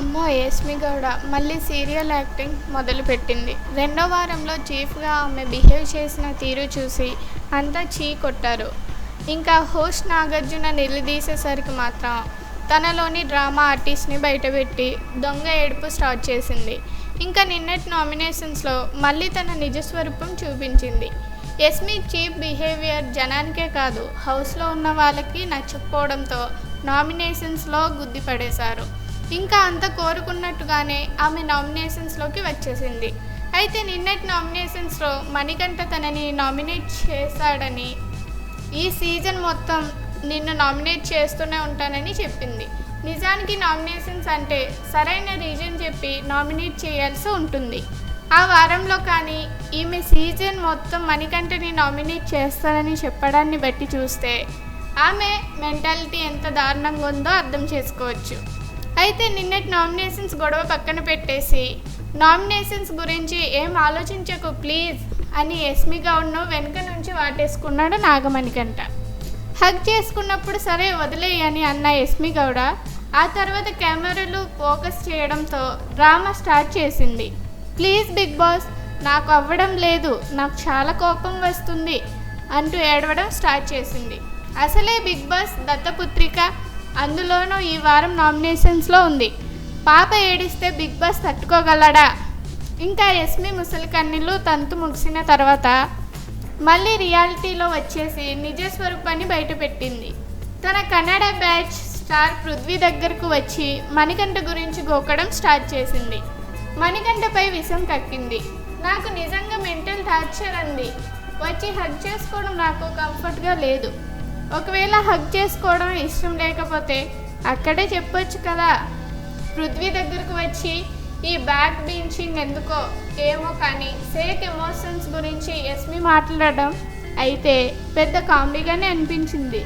అమ్మో ఏస్మి గౌడ మళ్ళీ serial acting మొదలుపెట్టింది. రెండో వారంలో చీఫ్గా ఆమె బిహేవ్ చేసిన తీరు చూసి అంతా చీ కొట్టారు. ఇంకా హోస్ట్ నాగార్జున నిలదీసేసరికి మాత్రం తనలోని డ్రామా ఆర్టిస్ట్ని బయటపెట్టి దొంగ ఏడుపు స్టార్ట్ చేసింది. ఇంకా నిన్నటి నామినేషన్స్లో మళ్ళీ తన నిజస్వరూపం చూపించింది. ఎస్మి చీప్ బిహేవియర్ జనానికే కాదు హౌస్లో ఉన్న వాళ్ళకి నచ్చకపోవడంతో నామినేషన్స్లో గుద్దిపడేశారు. ఇంకా అంత కోరుకున్నట్టుగానే ఆమె నామినేషన్స్లోకి వచ్చేసింది. అయితే నిన్నటి నామినేషన్స్లో మణికంఠ తనని నామినేట్ చేశాడని ఈ సీజన్ మొత్తం నిన్ను నామినేట్ చేస్తూనే ఉంటానని చెప్పింది. నిజానికి నామినేషన్స్ అంటే సరైన రీజన్ చెప్పి నామినేట్ చేయాల్సి ఉంటుంది. ఆ వారంలో కానీ ఈమె సీజన్ మొత్తం మణికంఠని నామినేట్ చేస్తానని చెప్పడాన్ని బట్టి చూస్తే ఆమె మెంటాలిటీ ఎంత దారుణంగా ఉందో అర్థం చేసుకోవచ్చు. అయితే నిన్నటి నామినేషన్స్ గొడవ పక్కన పెట్టేసి నామినేషన్స్ గురించి ఏం ఆలోచించకు ప్లీజ్ అని ఎస్మి గౌడ్ను వెనుక నుంచి వాటేసుకున్నాడు నాగమణికంట హగ్ చేసుకున్నప్పుడు సరే వదిలేయని అన్న ఎస్మి గౌడ ఆ తర్వాత కెమెరాలు ఫోకస్ చేయడంతో డ్రామా స్టార్ట్ చేసింది. ప్లీజ్ బిగ్ బాస్ నాకు అవ్వడం లేదు నాకు చాలా కోపం వస్తుంది అంటూ ఏడవడం స్టార్ట్ చేసింది. అసలే బిగ్ బాస్ దత్తపుత్రిక అందులోనూ ఈ వారం నామినేషన్స్లో ఉంది. పాప ఏడిస్తే బిగ్ బాస్ తట్టుకోగలడా? ఇంకా ఎస్మి ముసలి కన్నీళ్ళు తంతు ముగిసిన తర్వాత మళ్ళీ రియాలిటీలో వచ్చేసి నిజ స్వరూపాన్ని బయటపెట్టింది. తన కన్నడ బ్యాచ్ స్టార్ పృథ్వీ దగ్గరకు వచ్చి మణికంఠ గురించి గోకడం స్టార్ట్ చేసింది. మణికంఠపై విషం కక్కింది. నాకు నిజంగా మెంటల్ టార్చర్ అంది. వచ్చి హగ్ చేసుకోవడం నాకు కంఫర్ట్గా లేదు. ఒకవేళ హగ్ చేసుకోవడం ఇష్టం లేకపోతే అక్కడే చెప్పొచ్చు కదా. పృథ్వీ దగ్గరకు వచ్చి ఈ బ్యాక్ బీంచింగ్ ఎందుకో ఏమో కానీ సేక్ ఎమోషన్స్ గురించి ఎస్మి మాట్లాడడం అయితే పెద్ద కామెడీగానే అనిపించింది.